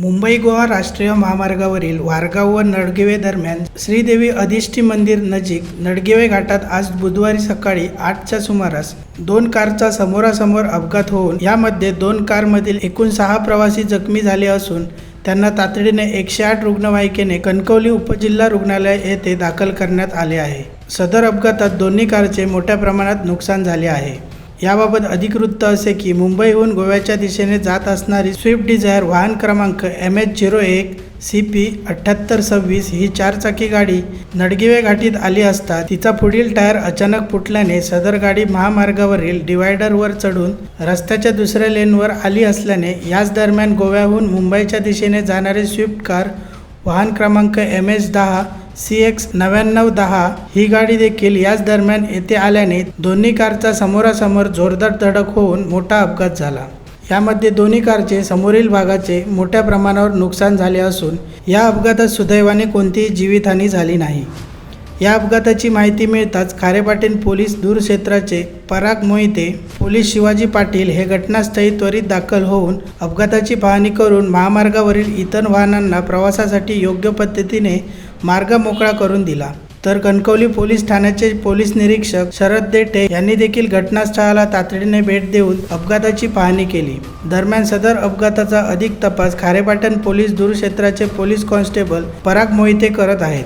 मुंबई गोवा राष्ट्रीय महामार्गावरील वारगाव व नडगिवे दरम्यान श्रीदेवी अधिष्ठी मंदिर नजीक नडगिवे घाटात आज बुधवारी सकाळी आठच्या सुमारास दोन कारचा समोरासमोर अपघात होऊन यामध्ये दोन कारमधील एकूण सहा प्रवासी जखमी झाले असून त्यांना तातडीने एकशे आठ रुग्णवाहिकेने कणकवली उपजिल्हा रुग्णालय येथे दाखल करण्यात आले आहे. सदर अपघातात दोन्ही कारचे मोठ्या प्रमाणात नुकसान झाले आहे. याबाबत अधिक वृत्त असे की मुंबईहून गोव्याच्या दिशेने जात असणारी स्विफ्ट डिझायर वाहन क्रमांक एम एच झिरो एक सी पी अठ्ठ्याहत्तर सव्वीस ही चारचाकी गाडी नडगिवे घाटीत आली असता तिचा पुढील टायर अचानक फुटल्याने सदर गाडी महामार्गावरील डिवायडरवर चढून रस्त्याच्या दुसऱ्या लेनवर आली असल्याने याच दरम्यान गोव्याहून मुंबईच्या दिशेने जाणारी स्विफ्ट कार वाहन क्रमांक एम एच दहा सी एक्स नव्याण्णव दहा ही गाडी देखील याच दरम्यान येथे आल्याने दोन्ही कारचा समोरासमोर जोरदार धडक होऊन मोठा अपघात झाला. यामध्ये दोन्ही कारचे समोरील भागाचे मोठ्या प्रमाणावर नुकसान झाले असून या अपघातात सुदैवाने कोणतीही जीवितहानी झाली नाही. या अपघाताची माहिती मिळताच खारेपाटील पोलीस दूरक्षेत्राचे पराग मोहिते पोलीस शिवाजी पाटील हे घटनास्थळी त्वरित दाखल होऊन अपघाताची पाहणी करून महामार्गावरील इतर वाहनांना प्रवासासाठी योग्य पद्धतीने मार्ग मोकळा करून दिला. तर कणकवली पोलीस ठाण्याचे पोलीस निरीक्षक शरद देठे यांनी देखील घटनास्थळाला तातडीने भेट देऊन अपघाताची पाहणी केली. दरम्यान सदर अपघाताचा अधिक तपास खारेपाटण पोलीस दूरक्षेत्राचे पोलीस कॉन्स्टेबल पराग मोहिते करत आहेत.